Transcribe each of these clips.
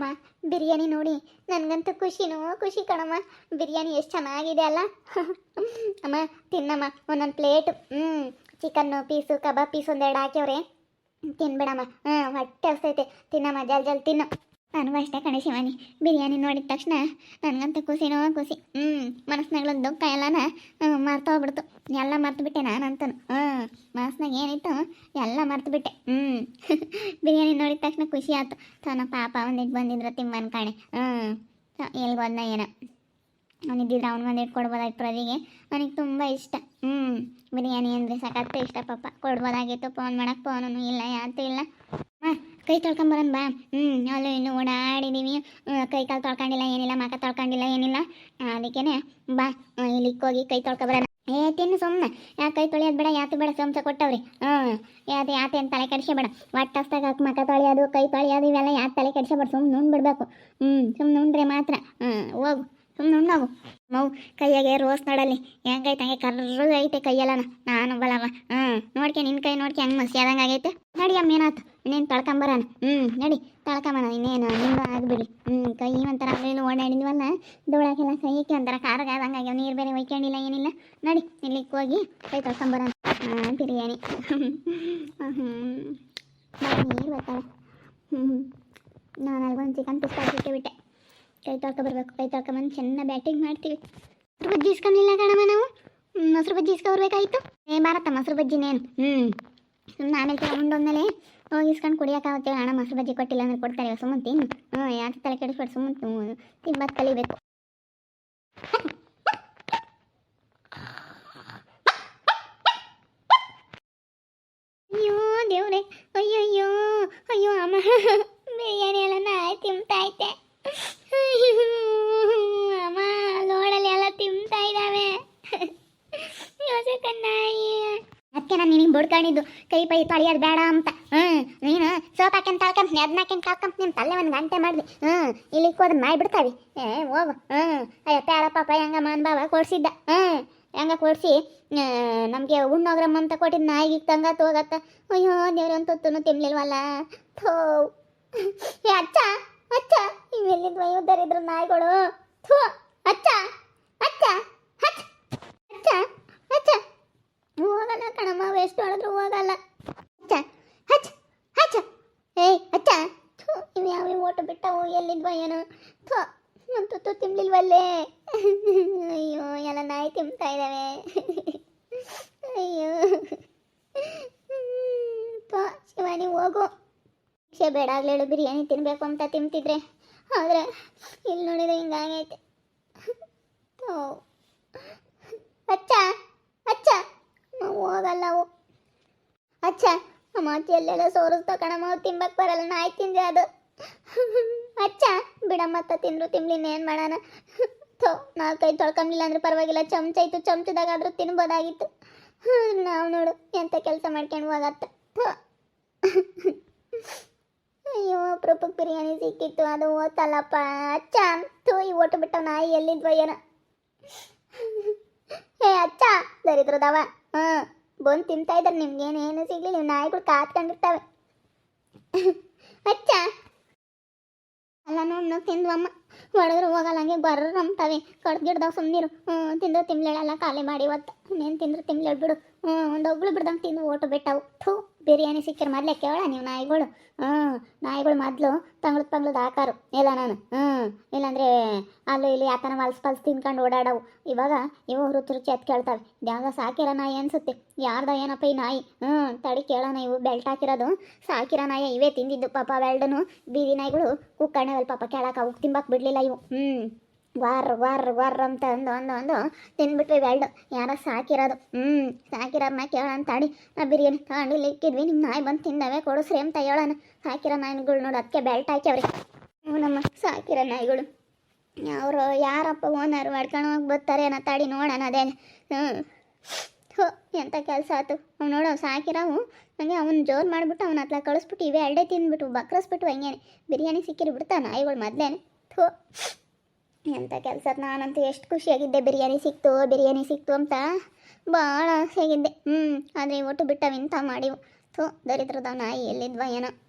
ಅಮ್ಮ ಬಿರಿಯಾನಿ ನೋಡಿ, ನನಗಂತೂ ಖುಷಿನೋ ಖುಷಿ ಕಣಮ್ಮ. ಬಿರಿಯಾನಿ ಎಷ್ಟು ಚೆನ್ನಾಗಿದೆ ಅಲ್ಲ? ಅಮ್ಮ, ತಿನ್ನಮ್ಮ, ಒಂದೊಂದು ಪ್ಲೇಟ್. ಹ್ಞೂ ಚಿಕನ್ನು ಪೀಸು, ಕಬಾಬ್ ಪೀಸ್ ಒಂದೆರಡು ಹಾಕ್ಯವ್ರೆ. ತಿನ್ಬೇಡಮ್ಮ. ಹ್ಞೂ ಹೊಟ್ಟೆ ಹಸ್ತೈತೆ. ತಿನ್ನಮ್ಮ, ಜಲ್ ಜಲ್ ತಿನ್ನು. ನನಗೂ ಅಷ್ಟೇ ಕಣೆ ಶಿವಾನಿ. ಬಿರಿಯಾನಿ ನೋಡಿದ ತಕ್ಷಣ ನನಗಂತೂ ಖುಷಿನೋ ಖುಷಿ ಹ್ಞೂ ಮನಸ್ಸಿನಾಗಳ ದುಃಖ ಎಲ್ಲನ ಮರ್ತು ಹೋಗ್ಬಿಡ್ತು. ಎಲ್ಲ ಮರ್ತು ಬಿಟ್ಟೆ ನಾನಂತನು ಹ್ಞೂ ಮನಸ್ಸಿನಾಗ ಏನಿತ್ತು ಎಲ್ಲ ಮರ್ತು ಬಿಟ್ಟೆ ಹ್ಞೂ ಬಿರಿಯಾನಿ ನೋಡಿದ ತಕ್ಷಣ ಖುಷಿ ಆಯ್ತು. ತನ್ನ ಪಾಪ ಒಂದಿಟ್ಟು ಬಂದಿದ್ರು ತಿಮ್ಮನ್ ಕಾಣೆ. ಹ್ಞೂ ಎಲ್ಲಿ ಬಂದ ಏನೋ. ಅವನಿದ್ದಿದ್ರೆ ಅವ್ನು ಒಂದಿಟ್ಟು ಕೊಡ್ಬೋದಾಗಿತ್ತು ಪ್ರದಿಗೆ. ಅವನಿಗೆ ತುಂಬ ಇಷ್ಟ. ಹ್ಞೂ ಬಿರಿಯಾನಿ ಅಂದರೆ ಸಖತ್ತು ಇಷ್ಟ ಪಾಪ. ಕೊಡ್ಬೋದಾಗಿತ್ತು, ಫೋನ್ ಮಾಡಕ್ಕೆ ಫೋನು ಇಲ್ಲ ಯಾತೂ ಇಲ್ಲ. ಕೈ ತೊಳ್ಕೊಂಬರೋಣ ಬಾ. ಹ್ಞೂ ಅಲ್ಲೂ ಇನ್ನೂ ಓಡಾಡಿದ್ದೀವಿ ಕೈ ಕಾಲು ತೊಳ್ಕೊಂಡಿಲ್ಲ, ಏನಿಲ್ಲ, ಮಕ ತೊಳ್ಕೊಂಡಿಲ್ಲ, ಏನಿಲ್ಲ. ಅದಕ್ಕೇನೆ ಬಾ ಇಲ್ಲಿಕ್ಕೋಗಿ ಹೋಗಿ ಕೈ ತೊಳ್ಕೊಬರೋಣ ಏ, ತಿನ್ನು ಸುಮ್ಮನೆ ಯಾಕೆ ಕೈ ತೊಳೆಯೋದು ಬೇಡ ಯಾತು ಬೇಡ ಚಮಚ ಕೊಟ್ಟವ್ರಿ. ಹ್ಞೂ ಯಾತು ಯಾತೇನು ತಲೆ ಕೆಡಿಸ್ಬೇಡ ಒಟ್ಟು ಹಸ್ತಾಗ ಹಾಕಿ, ಮಕ ತೊಳೆಯೋದು, ಕೈ ತೊಳೆಯೋದು, ಇವೆಲ್ಲ ಯಾಕೆ ತಲೆ ಕೆಡಿಸ್ಬೇಡ ಸುಮ್ಮನೆ ಬಿಡಬೇಕು ಹ್ಞೂ ಸುಮ್ಮನೆ ಉಂಡ್ರೆ ಮಾತ್ರ. ಹ್ಞೂ ಹೋಗು. ಸುಮ್ಮನೆ ನಾವು. ಮೌ, ಕೈಯಾಗೆ ರೋಸ್ ನೋಡಲ್ಲಿ. ಹೆಂಗೈತೆ, ಹಂಗೆ ಐತೆ ಕೈಯಲ್ಲನ. ನಾನು ಬಲವ ಹ್ಞೂ ನೋಡ್ಕೆ ನಿನ್ನ ಕೈ ನೋಡ್ಕೆ ಹಂಗೆ ಮಸಿ ಆದಂಗೆ ಆಗೈತೆ. ನಡಿ ಅಮ್ಮ, ಏನಾಯ್ತು? ಇನ್ನೇನು ತೊಳ್ಕೊಂಬರೋಣ ಹ್ಞೂ ನಡಿ. ತಳ್ಕೊಂಬಣ ಇನ್ನೇನು? ನಿಮ್ಮ ಆಗಿಬಿಡಿ. ಹ್ಞೂ ಕೈ ಒಂಥರ ಅಲ್ಲಿ ಓಡಾಡಿದ್ವಲ್ಲ ಧೂಳಾಕೆಲ್ಲ ಕೈಕ್ಕೆ ಒಂಥರ ಆಗ್ಯಾವ. ನೀರು ಬೇರೆ ಒಯ್ಕೊಂಡಿಲ್ಲ, ಏನಿಲ್ಲ. ನಡಿ, ಇಲ್ಲಿಗೆ ಹೋಗಿ ಕೈ ತೊಳ್ಕೊಂಬರೋಣ. ಹಾಂ ಬಿರಿಯಾನಿ. ಹ್ಞೂ ನೀರು ಬರ್ತಾಳೆ ಹ್ಞೂ ನಾನು ಅಲ್ಗೊಂದು ಚಿಕನ್ ಪೀಸ್ ಬಿಟ್ಟೆ. ಕೈ ತೊಳ್ಕೊಬರ್ಬೇಕು ಕೈ ತೊಳ್ಕೊಂಬಂದು ಚೆನ್ನಾಗಿ ಬ್ಯಾಟಿಂಗ್ ಮಾಡ್ತೀವಿ. ಮೊಸರು ಬಜ್ಜಿ ಇಸ್ಕೊಂಡಿಲ್ಲ ಕಣಮ್ಮ ನಾವು. ಮೊಸರು ಬಜ್ಜಿ ಇಸ್ಕೊಬರ್ಬೇಕಾಯ್ತು? ಏ ಭಾರತ ಮೊಸರು ಬಜ್ಜಿನೇನು ಹ್ಞೂ ಸುಮ್ಮನೆ ಆಮೇಲೆ ತಗೊಂಡೋದ್ಮೇಲೆ ಹೋಗಿ ಇಸ್ಕೊಂಡು ಕುಡಿಯೋಕ್ಕಾಗುತ್ತೆ ಅಣ್ಣ ಮೊಸರು ಬಜ್ಜಿ ಕೊಟ್ಟಿಲ್ಲ ಅಂದ್ರೆ ಕೊಡ್ತಾರೆ ಸುಮ್ಮನೆ ತಿನ್ನು. ಹ್ಞೂ ಯಾಕೆ ತಲೆ ಕೆಡಿಸ್ಬೇಡ, ಸುಮ್ಮನೆ ತಿಂಬತ್ತು ಕಲಿಬೇಕು ಅಯ್ಯೋ ದೇವ್ರೆ ಅಯ್ಯಯ್ಯೋ ಅಯ್ಯೋ ಅಮ್ಮ ಬಿರಿಯಾನಿ ಎಲ್ಲ ನಾಯಿ ತಿಂತಾ ಐತೆ ಅಯ್ಯೋ, ಅಮ್ಮ ಲೋಡಲ್ಲಿ ಎಲ್ಲ ತಿಂತಾ ಇದ್ದಾವೆ ಯೋಚಕ ನಾಯಿ ಅದಕ್ಕೆ ಬಡ್ಕೊಂಡಿದ್ದು ಕೈ ಪೈ ತೊಳೆಯೋದು ಬೇಡ ಅಂತ. ಹ್ಞೂ ನೀನು ಸೋಪ್ ಹಾಕ್ಯಂತ ತಾಳ್ಕೊಂತೀನಿ ಅದನ್ನ ಹಾಕ್ಯಂತ ಒಂದು ಗಂಟೆ ಮಾಡಿದೆ. ಹ್ಞೂ ಇಲ್ಲಿ ಕೋದ್ ಮಾಡಿಬಿಡ್ತಾವೆ ಏ, ಹೋಗು. ಹ್ಞೂ ಅಯ್ಯ, ಪ್ಯಾರ ಪಾಪ, ಹೆಂಗ ಮಾನ್ ಬಾಬಾ ಕೊಡಿಸಿದ್ದ. ಹ್ಞೂ ಹೆಂಗ ಕೊಡಿಸಿ? ನಮಗೆ ಉಣ್ಣೋಗ್ರಮ್ಮ ಅಂತ ಕೊಟ್ಟಿದ್ದು ನಾಯಿಗೆ ತಂಗ ತೋಗತ್ತ. ಅಯ್ಯೋ ದೇವ್ರ ಅಂತೂ ತಿನ್ಲಿಲ್ವಲ್ಲ. ಥೋ. ಏ, ಅಚ್ಚ ಅಚ್ಚ. ಇವೆಲ್ಲಿಂದ ವಯೋಧರಿದ್ರು ನಾಯಿಗಳು? ಥೂ. ಅಚ್ಚ ಅಚ್ಚ ಹಚ್ಚ ಹೋಗಲ್ಲ ಕಣಮ್ಮ ಎಷ್ಟು ಹೊಡೆದ್ರು ಹೋಗಲ್ಲ. ಅಚ್ಚ ಹಚ್ಚ ಹಚ್ಚ ಏಯ್, ಅಚ್ಚ. ಥೂ ಇವು ಯಾವ ಓಟು ಬಿಟ್ಟವು, ಎಲ್ಲಿದ್ವ ಏನೋ. ಥೂ ತು ತಿನ್ಲಿಲ್ವಲ್ಲೇ. ಅಯ್ಯೋ, ಎಲ್ಲ ನಾಯಿ ತಿಂತಾ ಇದ್ದಾವೆ ಅಯ್ಯೋ. ಥೋ ಶಿವಾನಿ ಹೋಗು. ಬೇಡ ಆಗ್ಲೇಳು ಬಿರಿಯಾನಿ ತಿನ್ನಬೇಕು ಅಂತ ತಿಂತಿದ್ರೆ ಆದರೆ, ಇಲ್ಲಿ ನೋಡಿದ್ರೆ ಹಿಂಗಾಗೈತೆ. ಥೂ. ನಾವು ಹೋಗಲ್ಲ ಅವು ಅಚ್ಚ ನಮ್ಮ ಅಜ್ಜಿ ಎಲ್ಲೆಲ್ಲ ಸೋರಿಸ್ತಾ ಕಣಮ್ಮ ಅವು ತಿಂಬಕ್ಕೆ ಬರಲ್ಲ, ನಾಯಿ ತಿಂದೆ ಅದು. ಅಚ್ಚ ಬಿಡಮ್ಮತ್ತ ತಿಂದ್ರು ತಿನ್ಲಿ ಏನು ಮಾಡೋಣ? ಥೋ, ನಾಲ್ಕೈದು ತೊಳ್ಕೊಂಬಿಲ್ಲ ಅಂದ್ರೆ ಪರವಾಗಿಲ್ಲ, ಚಮಚ ಇತ್ತು, ಚಮಚದಾಗಾದ್ರೂ ತಿನ್ಬೋದಾಗಿತ್ತು. ನಾವು ನೋಡು ಎಂಥ ಕೆಲಸ ಮಾಡ್ಕೊಂಡು ಹೋಗತ್ತ. ಅಯ್ಯೋ ಅಪರೂಪಕ್ಕೆ ಬಿರಿಯಾನಿ ಸಿಕ್ಕಿತ್ತು, ಅದು ಓತಲ್ಲಪ್ಪ ಅಚ್ಚ, ಥೂ, ಈ ಓಟು ಬಿಟ್ಟ ನಾಯಿ ಎಲ್ಲಿದ್ವ ಏನೋ. ಏ, ಅಚ್ಚ, ದರಿದ್ರದವ. ಹಾಂ ಬಂದು ತಿಂತಾ ಇದ್ದಾರೆ ನಿಮ್ಗೇನೇನು ಸಿಗ್ಲಿ ನೀವು ನಾಯಿಗಳು ಕಾತ್ಕೊಂಡಿರ್ತವೆ. ಅಚ್ಚ. ಅಲ್ಲ, ನೋಡಿ ನಾವು ತಿಂದ್ವಮ್ಮ ಹೊಡೆದ್ರು ಹೋಗಲ್ಲ, ಹಂಗೆ ಬರ್ರು ನಂಬ್ತಾವೆ ಕಡ್ದು ಗಿಡ್ದಾವ್ ಸುಮ್ಮನಿರು ಹ್ಞೂ ತಿಂದ್ರು ತಿನ್ಲೇಳಲ್ಲ, ಖಾಲಿ ಮಾಡಿ ಇವತ್ತು. ನೀನು ತಿಂದ್ರು ತಿನ್ಲೇಳು ಬಿಡು. ಹ್ಞೂ ಒಂದು ಒಬ್ಳು ಬಿಡ್ದಂಗೆ ತಿಂದು ಓಟು ಬಿಟ್ಟವು ಥೂ, ಬಿರಿಯಾನಿ ಸಿಕ್ಕಿರ ಮೊದಲೇ ಕೇಳ ನೀವು ನಾಯಿಗಳು. ಹ್ಞೂ ನಾಯಿಗಳು ಮೊದಲು ತಂಗ್ಳದ ಪಂಗ್ಳದ ಹಾಕಾರು ಇಲ್ಲ ನಾನು. ಹ್ಞೂ ಇಲ್ಲಾಂದ್ರೆ ಅಲ್ಲೂ ಇಲ್ಲಿ ಆತನ ಮಲ್ಸ್ ಪಲ್ಸ್ ತಿನ್ಕೊಂಡು ಓಡಾಡವು. ಇವಾಗ ಇವು ರುಚಿ ರುಚಿ ಅದು ಕೇಳ್ತಾವೆ. ಯಾವ್ದೋ ಸಾಕಿರೋ ನಾಯಿ ಅನ್ಸುತ್ತೆ. ಯಾರ್ದ ಏನಪ್ಪ ಈ ನಾಯಿ? ಹ್ಞೂ ತಡಿ ಕೇಳೋಣ ಇವು ಬೆಲ್ಟ್ ಹಾಕಿರೋದು. ಸಾಕಿರೋ ನಾಯಿ ಇವೇ ತಿಂದಿದ್ದು ಪಾಪ ಬೆಲ್ಡನು ಬೀದಿ ನಾಯಿಗಳು ಕುಕ್ಕಣ್ಣವಲ್ ಪಾಪ ಕೆಳಕ್ಕೆ ಅವು ತಿಂಬಕ್ಕೆ ಬಿಡಲಿಲ್ಲ ಇವು. ಹ್ಞೂ ವಾರ್ ವಾರ್ ವಾರ್ ಅಂತ ಅಂದು ಅಂದು ಅಂದು ತಿಂದ್ಬಿಟ್ವಿ ಬೆಲ್ಡು ಯಾರೋ ಸಾಕಿರೋದು. ಹ್ಞೂ ಸಾಕಿರೋರ್ನ ಕೇಳೋಣ ತಾಡಿ. ನಾ ಬಿರಿಯಾನಿ ತಗೊಂಡು ಇಕ್ಕಿದ್ವಿ. ನಿಮ್ಮ ನಾಯಿ ಬಂದು ತಿಂದವೆ ಕೊಡಿಸ್ರಿ ಅಂತ ಹೇಳೋಣ ಸಾಕಿರೋ ನಾಯಿಗಳು ನೋಡು ಅದಕ್ಕೆ ಬೆಲ್ಟ್ ಹಾಕ್ಯವ್ರಿ. ಹ್ಞೂ ಸಾಕಿರೋ ನಾಯಿಗಳು. ಅವರು ಯಾರಪ್ಪ ಓನರ್ ಮಾಡ್ಕೊಂಡು ಹೋಗಿ ಬರ್ತಾರೆ ಅನ್ನೋ ತಾಡಿ ನೋಡೋಣ ಅದೇ. ಹ್ಞೂ ಹೋ ಎಂಥ ಕೆಲಸ ಆಯ್ತು ಅವ್ನು ನೋಡು ಸಾಕಿರವು. ಹಂಗೆ ಅವ್ನು ಜೋರು ಮಾಡಿಬಿಟ್ಟು ಅವ್ನ ಹತ್ರ ಕಳಿಸ್ಬಿಟ್ಟು ಇವೇ ಎರಡೇ ತಿಂದ್ಬಿಟ್ಟು ಬಕ್ರಸ್ಬಿಟ್ಟು ಹಂಗೇನೆ. ಬಿರಿಯಾನಿ ಸಿಕ್ಕಿರಿ ಬಿಡ್ತಾ ನಾಯಿಗಳು ಮೊದಲೇನೆ. ಥೋ. ಎಂಥ ಕೆಲಸ ನಾನಂತೂ ಎಷ್ಟು ಖುಷಿಯಾಗಿದ್ದೆ. ಬಿರಿಯಾನಿ ಸಿಕ್ತು ಬಿರಿಯಾನಿ ಸಿಕ್ತು ಅಂತ ಭಾಳ ಆಸೆಯಾಗಿದ್ದೆ. ಹ್ಞೂ ಆದರೆ ಒಟ್ಟು ಬಿಟ್ಟವು ಇಂಥ ಮಾಡಿವು. ಥೋ, ದರಿದ್ರದ ನಾಯಿ ಎಲ್ಲಿದ್ವ ಏನೋ.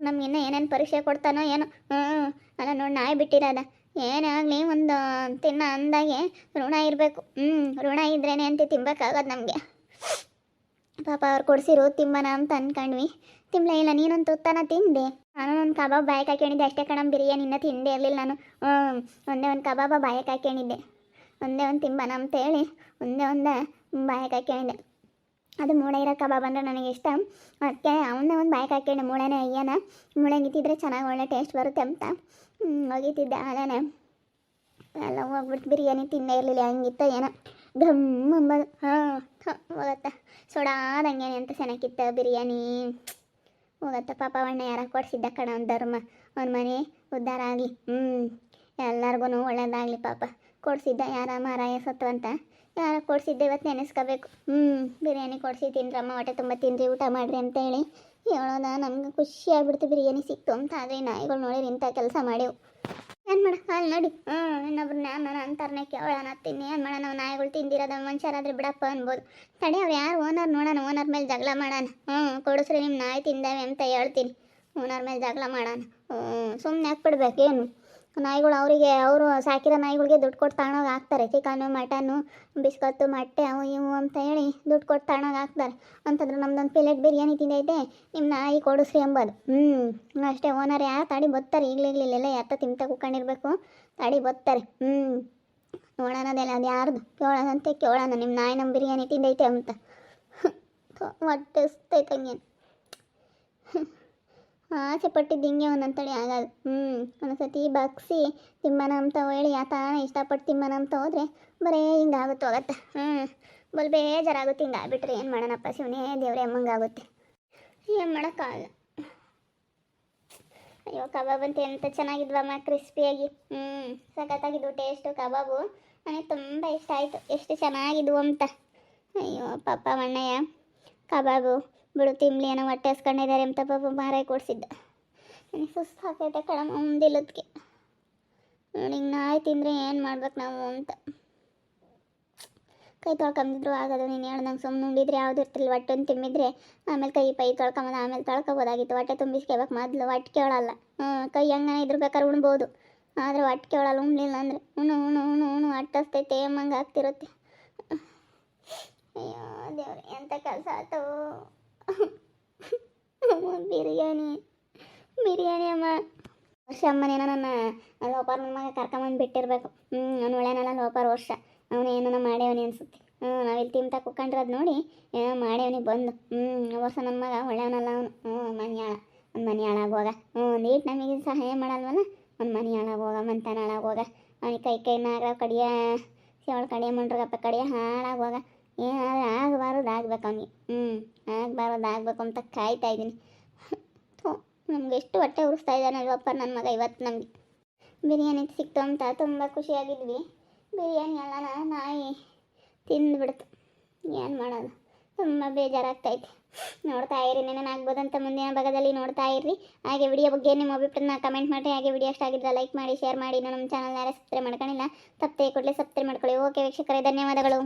ನಮಗಿನ್ನ ಏನೇನು ಪರೀಕ್ಷೆ ಕೊಡ್ತಾನೋ ಏನೋ. ಹ್ಞೂ ಅಲ್ಲ ನೋಡಿ, ನಾಯಿ ಬಿಟ್ಟಿರೋದ. ಏನೇ ಆಗಲಿ ಒಂದು ತಿನ್ನ ಅಂದಾಗೆ ಋಣ ಇರಬೇಕು. ಹ್ಞೂ ಋಣ ಇದ್ರೇನೆ ಅಂತ ತಿನ್ಬೇಕಾಗದು ನಮಗೆ. ಪಾಪ ಅವ್ರು ಕೊಡಿಸಿರು ತಿಮ್ಮನ ಅಂತ ಅನ್ಕೊಂಡ್ವಿ. ತಿಮ್ಮಲ ಇಲ್ಲ ನೀನೊಂದು ತುತ್ತಾನ ತಿಂದೆ. ನಾನು ಒಂದು ಕಬಾಬ್ ಬಾಯಕ್ಕೆ ಹಾಕೊಂಡಿದ್ದೆ ಅಷ್ಟೇ ಕಣ ಬಿರಿಯಾನಿನ ತಿಂದೇ ಇರಲಿಲ್ಲ ನಾನು. ಒಂದೇ ಒಂದು ಕಬಾಬ ಬಾಯಕ್ಕೆ ಹಾಕೊಂಡಿದ್ದೆ ಒಂದೇ ಒಂದು ತಿಂಬನ ಅಂತೇಳಿ ಒಂದೇ ಒಂದೇ ಬಾಯಕ್ಕೆ ಹಾಕೊಂಡಿದ್ದೆ ಅದು ಮೂಳೆ ಇರೋ ಕಬಾಬ್ ಅಂದರೆ ನನಗೆ ಇಷ್ಟ. ಅದಕ್ಕೆ ಅವನ್ನೇ ಒಂದು ಬಾಯಕ್ಕೆ ಹಾಕೊಂಡೆ ಮೂಳೆನೇ ಅಯ್ಯನ. ಮೂಳೆ ಇತ್ತಿದ್ರೆ ಚೆನ್ನಾಗಿ ಒಳ್ಳೆ ಟೇಸ್ಟ್ ಬರುತ್ತೆ ಅಂತ. ಹೋಗಿತ್ತಿದ್ದೆ ಅದೇನೆ ಎಲ್ಲ ಹೋಗ್ಬಿಟ್ಟು ಬಿರಿಯಾನಿ ತಿಂದೇ ಇರಲಿಲ್ಲ. ಹಂಗಿತ್ತು ಏನೋ. ಘಮ್ ಹಾಂ ಹೋಗತ್ತ. ಸೊಡಾದಂಗೆ ಅಂತ ಚೆನ್ನಾಗಿತ್ತು ಬಿರಿಯಾನಿ. ಹೋಗತ್ತ. ಪಾಪ ಅಣ್ಣ ಯಾರ ಕೊಡ್ಸಿದ್ದ ಕಣ ಅವ್ನ ಧರ್ಮ. ಅವ್ನ ಮನೆ ಉದ್ಧಾರ ಆಗಲಿ ಹ್ಞೂ ಎಲ್ಲರಿಗೂ ಒಳ್ಳೇದಾಗಲಿ ಪಾಪ. ಕೊಡ್ಸಿದ್ದ ಯಾರ ಮಾರಾಯ ಸತ್ತು ಅಂತ. ಯಾರ ಕೊಡ್ಸಿದ್ದ ಇವತ್ತು ನೆನೆಸ್ಕೋಬೇಕು. ಹ್ಞೂ ಬಿರಿಯಾನಿ ಕೊಡಿಸಿ ತಿನ್ರಮ್ಮ ಹೊಟ್ಟೆ ತುಂಬ ತಿನ್ರಿ ಊಟ ಮಾಡಿರಿ ಅಂತ ಹೇಳಿ ಹೇಳೋದ. ನಮ್ಗೆ ಖುಷಿ ಆಗ್ಬಿಡ್ತು. ಬಿರಿಯಾನಿ ಸಿಕ್ತು ಅಂತ ಈ ನಾಯಿಗಳು ನೋಡಿ ಇಂಥ ಕೆಲಸ ಮಾಡೇವು ಏನು ಮಾಡ? ಅಲ್ಲಿ ನೋಡಿ. ಹ್ಞೂ ಇನ್ನೊಬ್ರನ್ನ ನಾನು ಅಂತಾರನೆ ಕೇಳೋಣ ಏನ್ ಮಾಡೋಣ ನಾವು ನಾಯಿಗಳು ತಿಂದಿರೋದ ಮನುಷ್ಯರಾದ್ರೆ ಬಿಡಪ್ಪ ಅನ್ಬೋದು. ತಡಿ ಅವ್ರು ಯಾರು? ಓನರ್ ನೋಡೋಣ, ಓನರ್ ಮೇಲೆ ಜಗಳ ಮಾಡೋಣ. ಹ್ಮ್, ಕೊಡಿಸ್ರಿ ನಿಮ್ಮ ನಾಯಿ ತಿಂದಾವೆ ಅಂತ ಹೇಳ್ತೀನಿ. ಓನರ್ ಮೇಲೆ ಜಗಳ ಮಾಡೋಣ. ಹ್ಞೂ ಸುಮ್ಮನೆ ಏನು? ನಾಯಿಗಳು ಅವರಿಗೆ, ಅವರು ಸಾಕಿರೋ ನಾಯಿಗಳಿಗೆ ದುಡ್ಡು ಕೊಟ್ಟು ತಗೊಂಡೋಗಿ ಹಾಕ್ತಾರೆ. ಚಿಕನು ಮಟನ್ನು ಬಿಸ್ಕತ್ತು, ಮೊಟ್ಟೆ, ಅವು ಇವು ಅಂತ ಹೇಳಿ ದುಡ್ಡು ಕೊಟ್ಟು ತಗೊಂಡೋಗಿ ಹಾಕ್ತಾರೆ. ಅಂತಂದ್ರೆ ನಮ್ದೊಂದು ಪ್ಲೇಟ್ ಬಿರಿಯಾನಿ ತಿಂದೈತೆ ನಿಮ್ಮ ನಾಯಿ ಕೊಡಿಸ್ರಿ ಎಂಬುದು ಹ್ಞೂ ಅಷ್ಟೇ ಓನರ್ ಯಾರು ತಾಡಿ ಬತ್ತಾರೆ. ಈಗಲಿಗ್ಲಿಲ್ಲ ಯಾತ ತಿಂತ ಕುಕ್ಕೊಂಡಿರ್ಬೇಕು ತಾಡಿ ಬತ್ತಾರೆ. ಹ್ಞೂ ನೋಡೋಣದೆಲ್ಲ ಅದು ಯಾರ್ದು? ಕೇಳೋಣಂತೆ ಕೇಳೋಣ. ನಿಮ್ಮ ನಾಯಿ ನಮ್ಮ ಬಿರಿಯಾನಿ ತಿಂದೈತೆ ಅಂತ. ಹೊಟ್ಟೆ ಉಸ್ತೈತಂಗೆ ಆಸೆ ಪಟ್ಟಿದ್ದು ಹಿಂಗೆ ಒಂದೊಂದ್ಸಲಿ ಆಗೋದು ಹ್ಞೂ ಒಂದೊಂದ್ಸತಿ ಬಗ್ಸಿ ತಿಮ್ಮನ ಅಂತ ಹೇಳಿ ಆ ತಾನ ಇಷ್ಟಪಟ್ಟು ತಿಮ್ಮನ ಅಂತ ಹೋದರೆ ಬರೇ ಹಿಂಗಾಗುತ್ತೆ ಹೋಗತ್ತೆ. ಹ್ಞೂ ಬಲ್ ಬೇಜಾರಾಗುತ್ತೆ ಹಿಂಗೆ ಆಗ್ಬಿಟ್ರೆ ಏನು ಮಾಡೋಣಪ್ಪ ಶಿವನೇ, ದೇವ್ರೆ ಅಮ್ಮಂಗಾಗುತ್ತೆ. ಏನು ಮಾಡೋಕ್ಕಾಗಲ್ಲ. ಅಯ್ಯೋ, ಕಬಾಬ್ ಅಂತ ಎಂತ ಚೆನ್ನಾಗಿದ್ವಮ್ಮ ಕ್ರಿಸ್ಪಿಯಾಗಿ. ಹ್ಞೂ ಸಖತ್ತಾಗಿದ್ವು ಟೇಸ್ಟು, ಕಬಾಬು. ನನಗೆ ತುಂಬ ಇಷ್ಟ ಆಯಿತು. ಎಷ್ಟು ಚೆನ್ನಾಗಿದ್ವು ಅಂತ. ಅಯ್ಯೋ, ಪಾಪ ಮಣ್ಣಯ್ಯ. ಕಬಾಬು. ಬಿಡು ತಿಮ್ಲಿ ಏನೋ ಹೊಟ್ಟೆ ಹಸ್ಕೊಂಡಿದ್ದಾರೆ ಅಂತ ಪಾಪ ಮಾರಾಯ ಕೊಡಿಸಿದ್ದ. ನನಗೆ ಸುಸ್ತು ಹಾಕೈತೆ ಕಣಮ್ಮ ಮುಂದಿಲ್ಲದಕ್ಕೆ ನೋಡಿ ನಾಯಿ ತಿಂದರೆ ಏನು ಮಾಡ್ಬೇಕು ನಾವು ಅಂತ. ಕೈ ತೊಳ್ಕೊಂಬಿದ್ರು ಆಗೋದು, ನೀನು ಹೇಳ್ದಂಗೆ ಸುಮ್ಮನೆ ಉಂಡಿದ್ರೆ ಯಾವ್ದು ಇರ್ತಿಲ್ಲ. ಹೊಟ್ಟೆ ಒಂದು ತಿಮ್ಮಿದ್ರೆ ಆಮೇಲೆ ಕೈ ಪೈ ತೊಳ್ಕೊಂಬೋದು ಆಮೇಲೆ ತೊಳ್ಕೊಬೋದಾಗಿತ್ತು. ಹೊಟ್ಟೆ ತುಂಬಿಸ್ಕೋಬೇಕು ಮೊದಲು ಹೊಟ್ಟೆ ಕೇಳಲ್ಲ ಹ್ಞೂ ಕೈ ಹೆಂಗೆ ಇದ್ರ ಬೇಕಾದ್ರೆ ಉಣ್ಬೋದು. ಆದರೆ ಹೊಟ್ಟೆ ಕೇಳಲ್ಲ ಉಣ್ಣಿಲ್ಲ ಅಂದರೆ ಉಣು ಉಣು ಉಣು ಉಣು ಹೊಟ್ಟೆ ಹಸ್ತೈತೆ ಎಮ್ಮಂಗೆ ಆಗ್ತಿರುತ್ತೆ. ಅಯ್ಯೋ, ದೇವ್ರೆ ಎಂಥ ಕೆಲಸ ಆಯ್ತು. ಬಿರಿಯಾನಿ. ಬಿರಿಯಾನಿ ಅಮ್ಮ. ವರ್ಷ ಅಮ್ಮನೇನೋ ನನ್ನ ಲೋಪಾರ್ ನನ್ನ ಮಗ ಕರ್ಕೊಂಬಂದು ಬಿಟ್ಟಿರ್ಬೇಕು. ಹ್ಞೂ ಅವ್ನು ಒಳ್ಳೆನಲ್ಲ ಲೋಪಾರ್ ವರ್ಷ. ಅವನೇನೋ ಮಾಡ್ಯವನಿ ಅನ್ಸುತ್ತೆ. ಹ್ಞೂ ನಾವಿಲ್ಲಿ ತಿಂತ ಕುಕ್ಕಂಡ್ರದ್ದು ನೋಡಿ ಏನೋ ಮಾಡ್ಯವನಿ ಬಂದು. ಹ್ಞೂ ವರ್ಷ ನನ್ನ ಮಗ ಒಳ್ಳೆಯವನಲ್ಲ ಅವನು. ಹ್ಞೂ ಮನ್ಯಾಳ. ಒಂದು ಮನೆ ಹಾಳಾಗೋಗ ಹ್ಞೂ ನೀಟ್ ನಮಗೆ ಸಹಾಯ ಮಾಡಲ್ವಲ್ಲ? ಒಂದು ಮನೆ ಹಾಳಾಗೋಗ ಮಂತನ ಹಾಳಾಗೋಗ ಅವನಿಗೆ ಕೈ ಕೈ ನಾಗ ಕಡಿಯ ಸೇವಳ ಕಡಿಯ, ಮಂಡ್ರಗಪ್ಪ ಕಡಿಯ ಹಾಳಾಗೋಗ. ಏನಾದರೂ ಆಗಬಾರ್ದು ಆಗ್ಬೇಕು ಅವನಿಗೆ ಹ್ಞೂ ಆಗಬಾರ್ದು ಆಗಬೇಕು ಅಂತ ಕಾಯ್ತಾ ಇದ್ದೀನಿ. ನಮ್ಗೆ ಎಷ್ಟು ಹೊಟ್ಟೆ ಉರಿಸ್ತಾ ಇದ್ದಾನಲ್ವಪ್ಪ ನನ್ನ ಮಗ ಇವತ್ತು ನಮಗೆ. ಬಿರಿಯಾನಿ ಸಿಕ್ತು ಅಂತ ತುಂಬ ಖುಷಿಯಾಗಿದ್ವಿ. ಬಿರಿಯಾನಿ ಎಲ್ಲ ನಾಯಿ ತಿಂದುಬಿಡ್ತು. ಏನು ಮಾಡೋದು? ತುಂಬ ಬೇಜಾರಾಗ್ತೈತೆ ನೋಡ್ತಾ ಇರಿ ಆಗ್ಬೋದಂತ ಮುಂದಿನ ಭಾಗದಲ್ಲಿ ನೋಡ್ತಾ ಇರ್ರಿ ಹಾಗೆ ವಿಡಿಯೋ ಬಗ್ಗೆ ನಿಮ್ಮ ಅಭಿಪ್ರಾಯನ ಕಮೆಂಟ್ ಮಾಡಿ. ಹಾಗೆ ವಿಡಿಯೋ ಇಷ್ಟ ಆಗಿದ್ರೆ ಲೈಕ್ ಮಾಡಿ ಶೇರ್ ಮಾಡಿ. ನಮ್ಮ ಚಾನಲ್ ಯಾರೇ ಸಬ್ಸ್ಕ್ರೈಬ್ ಮಾಡ್ಕೊಂಡಿಲ್ಲ ತಪ್ಪೇ ಕೂಡಲೇ ಸಬ್ಸ್ಕ್ರೈಬ್ ಮಾಡ್ಕೊಳ್ಳಿ. ಓಕೆ ವೀಕ್ಷಕರೇ ಧನ್ಯವಾದಗಳು.